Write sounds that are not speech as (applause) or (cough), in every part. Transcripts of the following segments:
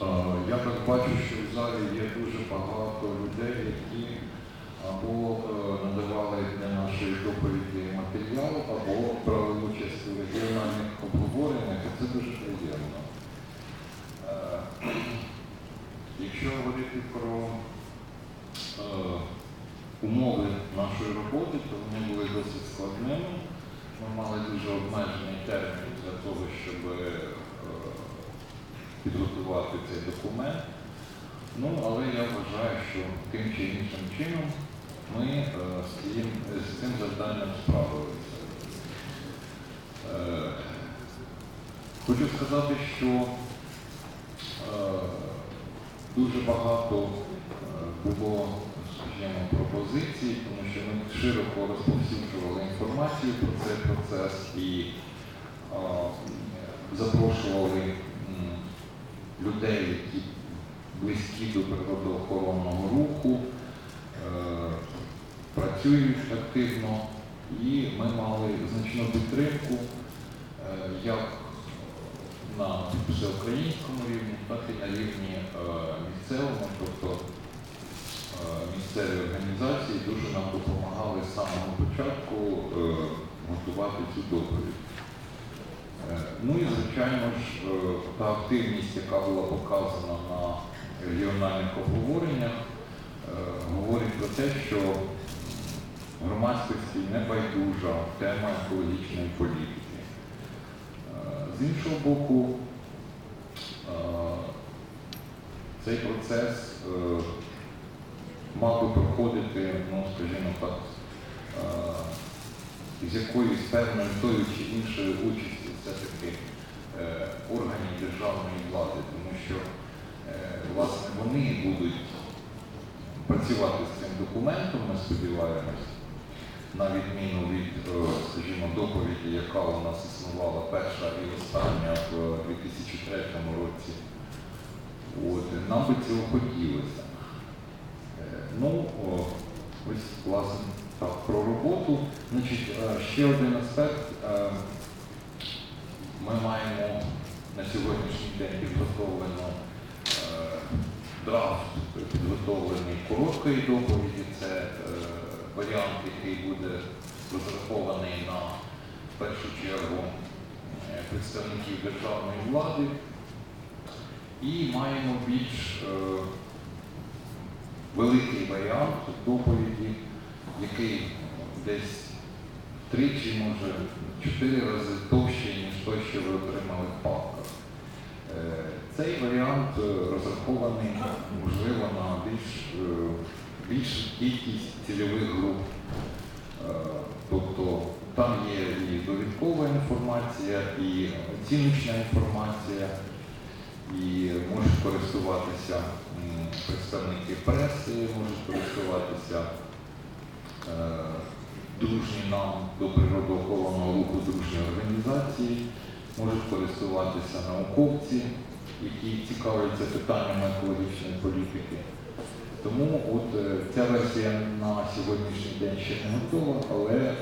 Я так бачу, що в залі є дуже багато людей, які або е, надавали для нашої доповіді матеріал, або брали участь у регіональних обговореннях, і це дуже приємно. Е, Якщо говорити про е, умови нашої роботи, то вони були досить складними. Ми мали дуже обмежений термін для того, щоб підготувати цей документ. Ну, але я вважаю, що тим чи іншим чином ми е, з, цим, з цим завданням справилися. Е, хочу сказати, що е, дуже багато було, скажімо, пропозицій, тому що ми широко розповсюджували інформацію про цей процес і запрошували людей, які близькі до природоохоронного руху, е, працюють активно, і ми мали значну підтримку е, як на всеукраїнському рівні, так і на рівні е, місцевому, тобто місцеві організації дуже нам допомагали з самого початку готувати цю доповідь. Ну і звичайно ж е, та активність, яка була показана на регіональних обговореннях, е, говорить про те, що громадськості не байдужа тема екологічної політики. Е, З іншого боку, цей процес мав би проходити, ну, скажімо так, з якоюсь певною тою чи іншою участю все-таки е, органів державної влади, тому що е, власне вони будуть працювати з цим документом, ми сподіваємось, на відміну від, е, скажімо, доповіді, яка у нас існувала перша і остання в 2003 році. От, нам би цього хотілося. Е, Ну, ось власне так, про роботу. Значить, е, ще один аспект. Ми маємо на сьогоднішній день підготовлено е, драфт підготовлений короткої доповіді. Це е, варіант, який буде розрахований на в першу чергу е, представників державної влади. І маємо більш великий варіант доповіді, який десь тричі, може, чотири рази товщий, ніж той, що ви отримали в папках. Е, Цей варіант е, розрахований, можливо, на більш, е, більшу кількість цільових груп. Тобто там є і довідкова інформація, і оціночна інформація, і можуть користуватися представники преси, можуть користуватися дружні нам до природоохоронного руху дружні організації, можуть користуватися науковці, які цікавляться питаннями екологічної політики. Тому от е, ця версія на сьогоднішній день ще не готова, але е,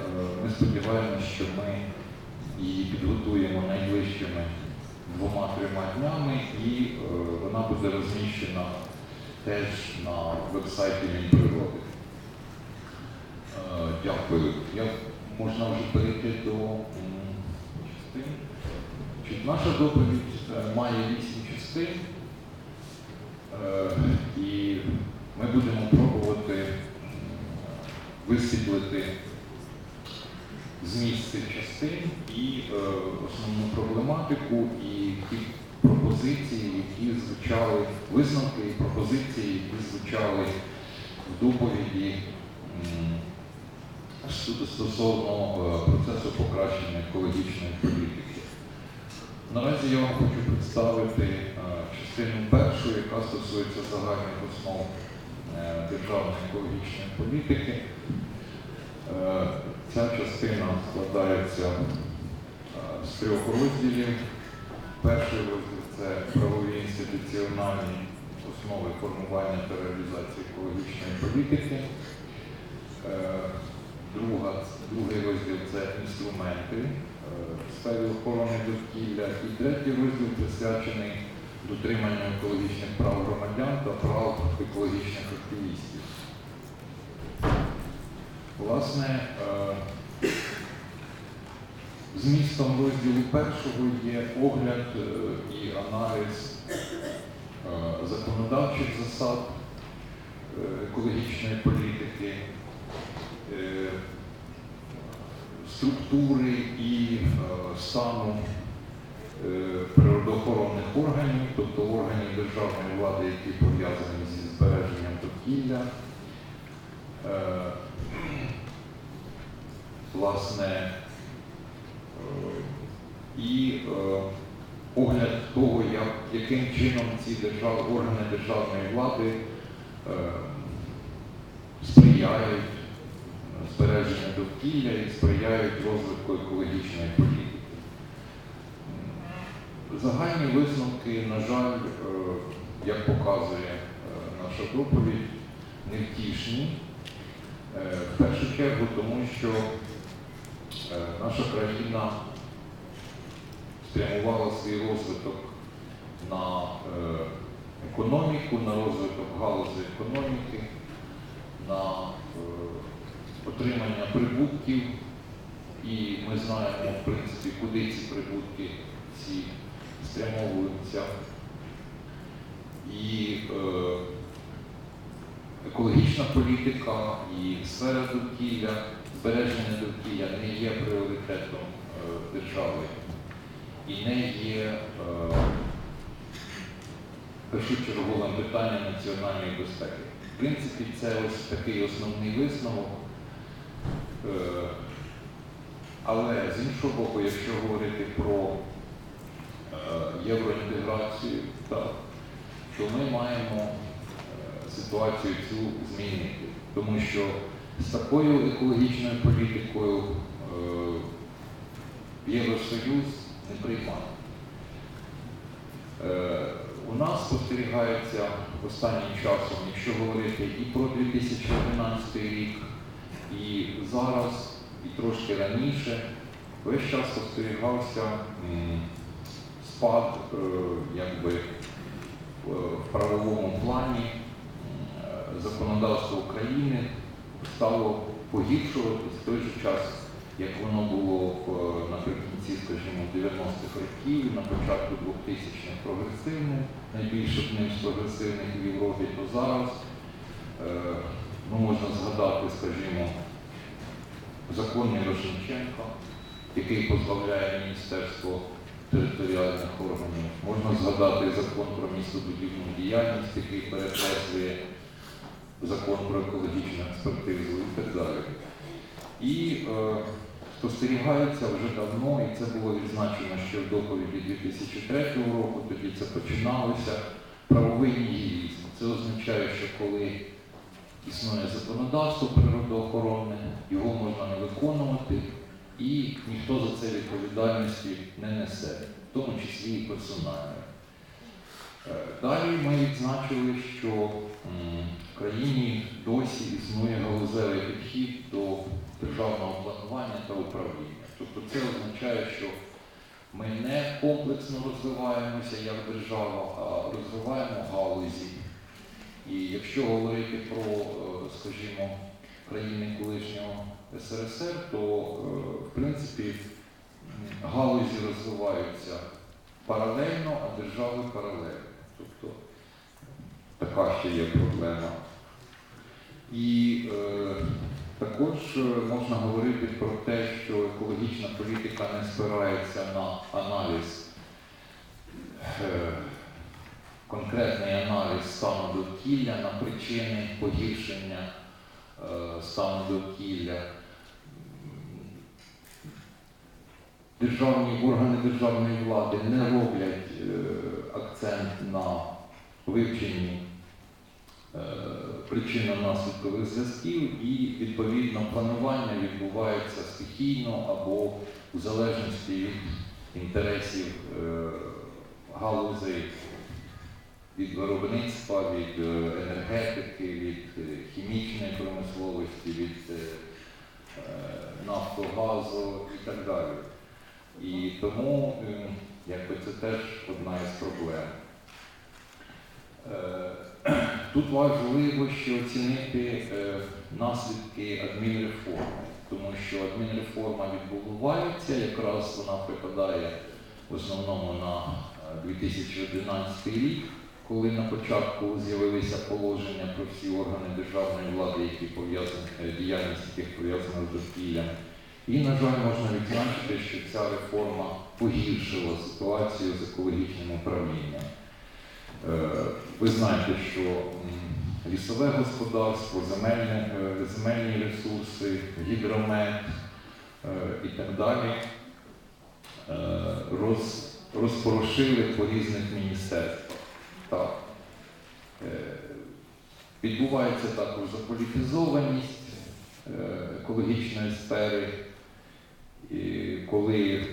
ми сподіваємося, що ми її підготуємо найближчими двома-трьома днями і е, вона буде розміщена теж на веб-сайті Мінприроди. Е, Дякую. Я, можна вже перейти до частин. Наша доповідь е, має вісім частин. Е, І ми будемо пробувати висвітлити зміст цих частин і основну проблематику, і ті пропозиції, які звучали, висновки і пропозиції, які звучали в доповіді м, стосовно е, процесу покращення екологічної політики. Наразі я вам хочу представити е, частину першу, яка стосується загальних основ е, державної екологічної політики. Ця частина складається з трьох розділів. Перший розділ це правові інституціональні основи формування та реалізації екологічної політики. Друга, другий розділ це інструменти е, в сфері охорони довкілля. І третій розділ присвячений дотримання екологічних прав громадян та прав екологічних активістів. Власне, е, змістом розділу першого є огляд е, і аналіз законодавчих засад екологічної політики, структури і е, стану е, природоохоронних органів, тобто органів державної влади, які пов'язані зі збереженням довкілля. Е, Власне, е, і е, огляд того, як, яким чином ці держав, органи державної влади е, сприяють збереженню довкілля і сприяють розвитку екологічної політики. Загальні висновки, на жаль, е, як показує е, наша доповідь, невтішні. Е, В першу чергу, тому що наша країна спрямувала свій розвиток на економіку, на розвиток галузі економіки, на отримання прибутків, і ми знаємо, в принципі, куди ці прибутки ці спрямовуються. І е, екологічна політика і сфера довкілля, збереження довкілля не є пріоритетом е, держави і не є е, першочерговим питанням національної безпеки. В принципі, це ось такий основний висновок. Е, Але з іншого боку, якщо говорити про е, євроінтеграцію, так, то ми маємо е, ситуацію цю змінити. Тому що з такою екологічною політикою Євросоюз не приймає. У нас спостерігається останнім часом, якщо говорити і про 2011 рік, зараз, і трошки раніше, весь час спостерігався спад е, якби, в- в правовому плані е, законодавство України стало погіршуватись в той же час, як воно було наприкінці, скажімо, 90-х років, на початку 2000-х прогресивним, найбільш одним з прогресивних в Європі, то зараз е, ну, можна згадати, скажімо, закон Мірошниченка, який позбавляє Міністерство територіальних органів. Можна згадати закон про містобудівну діяльність, який перекреслює закон про екологічну експертизу і так далі. І е, спостерігається вже давно, і це було відзначено ще в доповіді 2003 року, тоді це починалося, правовий нігілізм. Це означає, що коли існує законодавство природоохоронне, його можна не виконувати, і ніхто за це відповідальності не несе, в тому числі і персонально. Е, Далі ми відзначили, що в країні досі існує галузевий підхід до державного планування та управління. Тобто це означає, що ми не комплексно розвиваємося як держава, а розвиваємо галузі. І якщо говорити про, е, скажімо, країни колишнього СРСР, то е, в принципі галузі розвиваються паралельно, а держави паралельно. Тобто така ще є проблема. І е, також е, можна говорити про те, що екологічна політика не спирається на аналіз, е, конкретний аналіз стану довкілля, на причини погіршення е, стану довкілля. Державні органи державної влади не роблять е, акцент на вивченні е, причинно-наслідкових зв'язків і відповідно планування відбувається стихійно або в залежності від інтересів галузей від виробництва, від е, енергетики, від е, хімічної промисловості, від е, нафтогазу і так далі. І тому якби це теж одна із проблем. (clears throat) Тут важливо ще оцінити наслідки адмінреформи, тому що адмінреформа відбувається, якраз вона припадає в основному на е, 2011 рік, коли на початку з'явилися положення про всі органи державної влади, які пов'язані е, діяльність яких пов'язана з довкіллям. І, на жаль, можна відзначити, що ця реформа погіршила ситуацію з екологічним управлінням. Е, Ви знаєте, що лісове господарство, земельне, е, земельні ресурси, гідромет і так далі роз, розпорошили по різних міністерствах. Так. Е, Відбувається також заполітизованість е, екологічної сфери, коли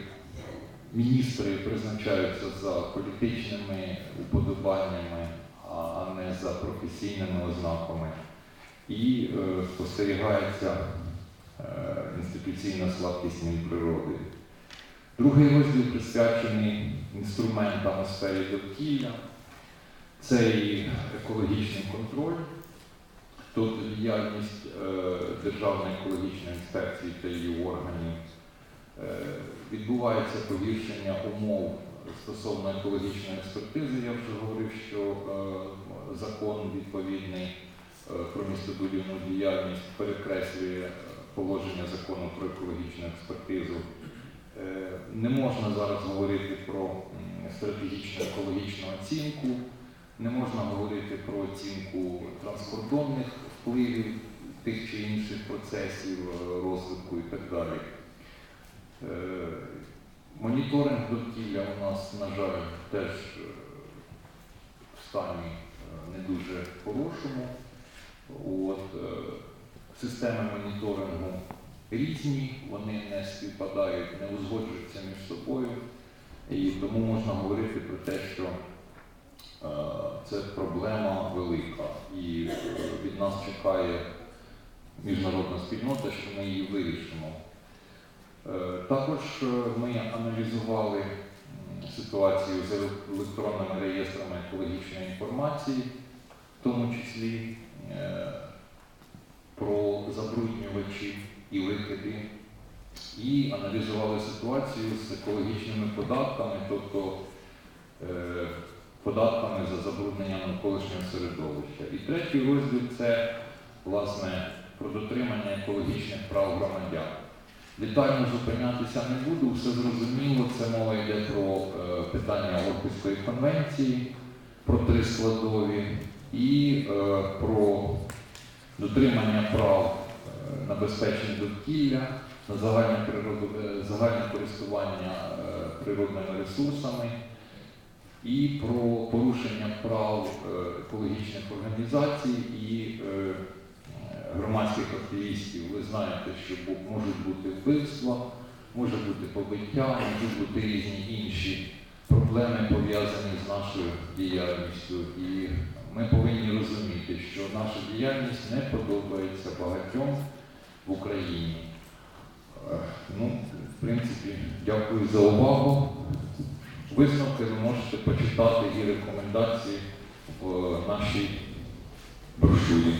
міністри призначаються за політичними уподобаннями, а не за професійними ознаками. І е, спостерігається інституційна слабкість Мінприроди. Другий розділ присвячений інструментам у сфері довкілля. Це і екологічний контроль, тобто діяльність е, Державної екологічної інспекції та її органів. Е, Відбувається погіршення умов стосовно екологічної експертизи. Я вже говорив, що е, закон відповідний про містобудівну діяльність перекреслює положення закону про екологічну експертизу. Не можна зараз говорити про стратегічну екологічну оцінку, не можна говорити про оцінку транскордонних впливів тих чи інших процесів е, розвитку і так далі. Е, Моніторинг довкілля у нас, на жаль, теж е, в стані не дуже хорошому. От, системи моніторингу різні, вони не співпадають, не узгоджуються між собою. І тому можна говорити про те, що це проблема велика. І е, від нас чекає міжнародна спільнота, що ми її вирішимо. Е, Також е, ми аналізували ситуацію з електронними реєстрами екологічної інформації, в тому числі е, про забруднювачі і викиди, і аналізували ситуацію з екологічними податками, тобто е, податками за забруднення навколишнього середовища. І третій розділ це власне про дотримання екологічних прав громадян. Детально зупинятися не буду, все зрозуміло. Це мова йде про е, питання Орхуської конвенції, про три складові і е, про дотримання прав е, на безпечне довкілля, на загальне, природу, е, загальне користування е, природними ресурсами і про порушення прав е, екологічних організацій і е, громадських активістів. Ви знаєте, що можуть бути вбивства, може бути побиття, можуть бути різні інші проблеми пов'язані з нашою діяльністю. І ми повинні розуміти, що наша діяльність не подобається багатьом в Україні. Е, Ну, в принципі, дякую за увагу. Висновки ви можете почитати і рекомендації в нашій брошурі.